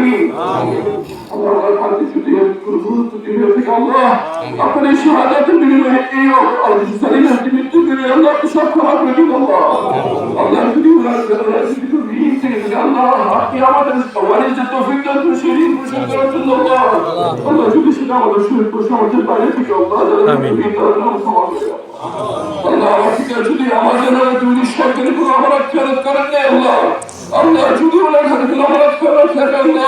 آمين اللهم ارحم الجميع الكربون الجميع فيك الله ربنا الشهادة من الوحيدية والأرض السليمة من الدنيا الله تشكر عبدك الله الله يكرم الله يا مدرس خوارج التوفيق لك مشيرين مشكرة الله الله يجيب شنا ولا شوي بوشنا وجد بعيدك الله آمين الله يعطيك جدي أمانة جدي شكرك وأمرك كرت كرت الله الله جدي ولا كرت أمرك كرت كرت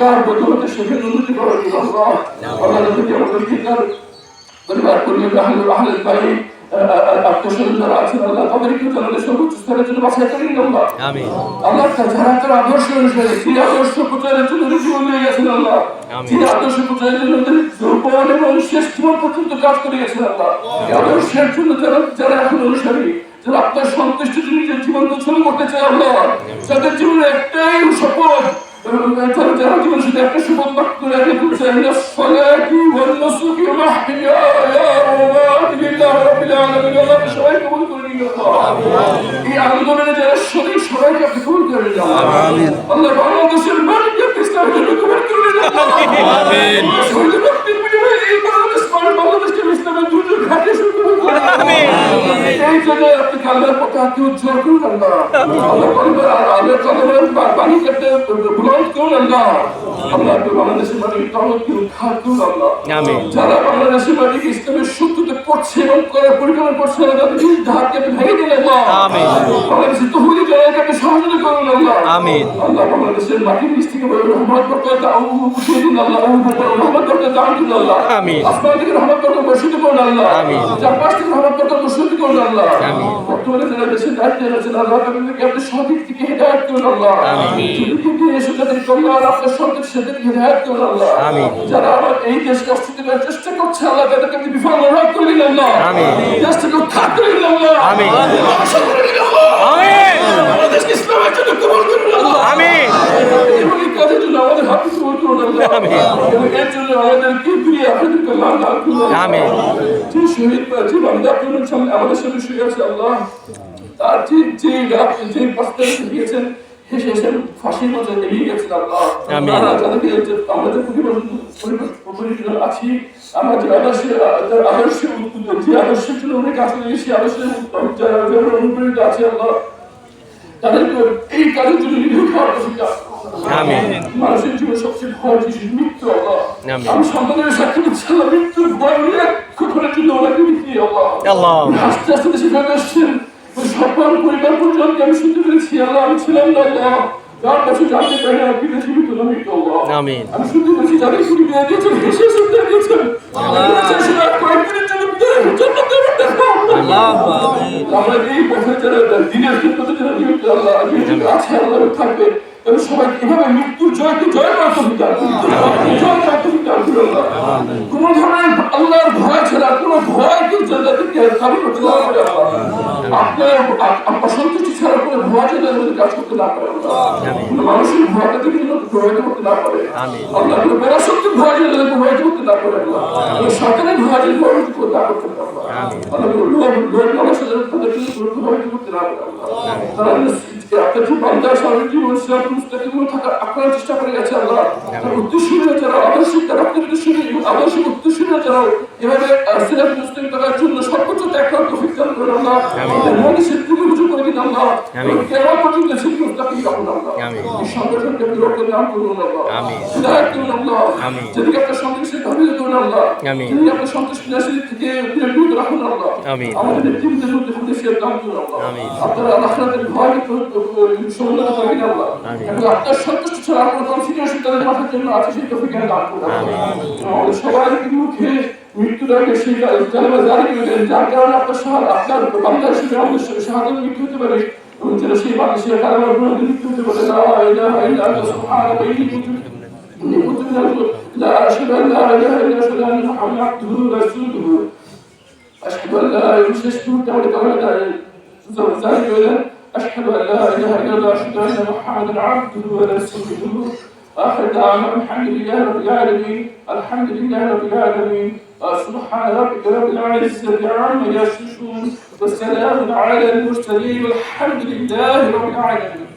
তার বদলতে সেখানে উন্নতি করার জন্য আল্লাহ আমাদেরকে তার পরিবার পরিবার আহলে আহলে বাড়ি আত্মস্বজন যারা আছেন আল্লাহ তাদেরকে জানালে সর্বোচ্চ স্তরের জন্য বাসায় করে আল্লাহ। আল্লাহ যারা তার আদর্শ অনুসারে তিনি আদর্শ প্রচারের জন্য জীবন নিয়ে গেছেন আল্লাহ। তিনি আদর্শ প্রচারের জন্য যৌবন এবং শেষ জীবন পর্যন্ত কাজ করে গেছেন আল্লাহ। আদর্শের জন্য যারা যারা এখন অনুসারী যারা আপনার সন্তুষ্টির জন্য নিজের জীবন উৎসর্গ করতে চায় আল্লাহ তাদের জীবনে একটাই শপথ বলছে সলাকি ওয়ান্নুসুকি ওয়া মাহইয়ায়া ওয়া মামাতি লিল্লাহি রাব্বিল আলামিন আল্লাহ সবাই কবুল করে নিন আল্লাহ এই আন্দোলনে যারা শরীর সবাইকে আপনি কবুল করে আল্লাহ বাংলাদেশের মালিককে ইসলামের জন্য কবুল করে আমিন। হাতে উজ্জ্বল করুন আল্লাহ? আল্লাহ পরিবার আর আল্লাহ কালের বাণী করতে বুলন্দ করুন আল্লাহ। আল্লাহ বাংলাদেশের মালিক তাহলে উদ্ধার করুন আল্লাহ। যারা বাংলাদেশের মালিক ইসলামের শত্রুতে করছে এবং করার পরিকল্পনা করছে না তাদের নিজ আপনি ভেঙে আমিন। বাংলাদেশের জনকে আপনি সহযোগিতা করুন আল্লাহ। আল্লাহ বাংলাদেশের মাটির নিচ থেকে রহমত বরকত দাও আল্লাহ। আল্লাহ। আসমান থেকে করুন আল্লাহ। চারপাশ থেকে করুন আল্লাহ। যারা দেশের দায়িত্বে রয়েছেন আল্লাহ তাদেরকে আপনি সঠিক দিকে হেদায়ত করুন আল্লাহ। যদি এসে তাদের কল্যাণ আপনার সঠিক সেদিকে হেদায়ত করুন আল্লাহ। যারা আমার এই চেষ্টা করছে আল্লাহ তাদেরকে আপনি বিফল করে উদ্ধার করে ইসলামের জন্য কবুল করুন আল্লাহ। জন্য আমাদের হাতে কবুল করুন আল্লাহ। আমাদেরকে করুন আমিন। যে শহীদ বান্দা আমাদের সামনে শুয়ে আছে আল্লাহ। তার যে যে রাত যে পাঁচটা দিয়েছেন হেসে হেসে ফাঁসির মধ্যে এগিয়ে গেছেন আল্লাহ। আমিন। যাদেরকে আমরা যে পরিবার পরিবার আছি আমরা যে আদর্শে তার আদর্শে যে আদর্শের জন্য অনেক কাজ করি সেই আদর্শের যারা যারা অনুপ্রেরিত আছে আল্লাহ তাদেরকে এই কাজের জন্য নির্ভর মানুষের জীবনে সবচেয়ে ভয় জিনিস মৃত্যু। আমি সন্তানের সাক্ষী দিচ্ছি মৃত্যুর ভয় নিয়ে কখনের জন্য ওনাকে বিক্রি আল্লাহ। আস্তে আস্তে দেশে ফেরত আসছেন সকল পরিবার পরিজনকে আমি শুনতে পেরেছি আল্লাহ আমি ছিলাম না আল্লাহ যার কাছে জানতে পারি না আপনি জীবিত না মৃত আল্লাহ আমিন। আমি শুনতে পেরেছি যাদের ছুটি দিয়ে দিয়েছেন হেসে শুনতে দিয়েছেন জন্য জান্নাত দেবেন দেখো আল্লাহ আমরা এই পথে যারা দিনের ক্ষেত্রে যারা আল্লাহ আছে আল্লাহ থাকবে এবং সবাই এভাবে মৃত্যুর জয়কে জয় করার তৌফিক দান করুন। জয় করার তৌফিক দান করুন আল্লাহ। কোনো ধরনের আল্লাহর ভয় ছাড়া কোনো ভয়কে যাদেরকে কাবু করতে না পারে আল্লাহ। আপনার আপনার সন্তুষ্টি ছাড়া কোনো ভয় যাতে আমাদের কাজ করতে না পারে মানুষের যেন প্রভাবিত করতে না পারে। আল্লাহ কোনো পরাশক্তির ভয় যেন তাদেরকে প্রভাবিত করতে না পারে সরকারের ভয় যেন প্রভাবিত করতে না করতে পারে আল্লাহ। তাদেরকে প্রভাবিত করতে না পারে তারা যেন আপনার যে বান্দা স্বামী জীবন সিরাত মুস্তাকিম থাকার আপনারা চেষ্টা করে গেছে আল্লাহ। তার যারা আদর্শিক তারা আপনার আদর্শিক উদ্দেশ্যীরা যারা এভাবে জন্য সর্বোচ্চ করার তৌফিক দান করুন আল্লাহ আমাদের মনে সিদ্ধিকে রুজু করে দিন আল্লাহ আমিন। বিরোধ। যেদিকে আপনার সন্তুষ্টি ধাবিত করুন আল্লাহ। যেদিকে আপনার সন্তুষ্টি নাসির থেকে বিরত রাখুন ছাড়া তাদের মাথার জন্য আছে সেই তফিক দান আমাদের সবার মুখে মৃত্যুর আগে সেই জানাবা জারি করে দেন যার কারণে আপনার সাহায্য আপনার বাংলার সাথে আমাদের সাথে সাহায্য মৃত্যু হতে পারে এবং যেন সেই বাংলাদেশের কারণে মৃত্যু হতে পারে না ইলাহা ইল্লা আনতা সুবহানাকা ইন্নী কুনতু إني كنت من المؤمنين لا أشهد أن لا إله إلا أشهد أن محمدا عبده ورسوله أشهد أن لا إله إلا أشهد زوجان أشهد أن لا إله إلا الله أشهد أن محمدا عبده ورسوله آخر دعوانا الحمد لله رب العالمين الحمد لله رب العالمين. سبحان ربك رب العزة عما يصفون وسلام على المرسلين والحمد لله رب العالمين.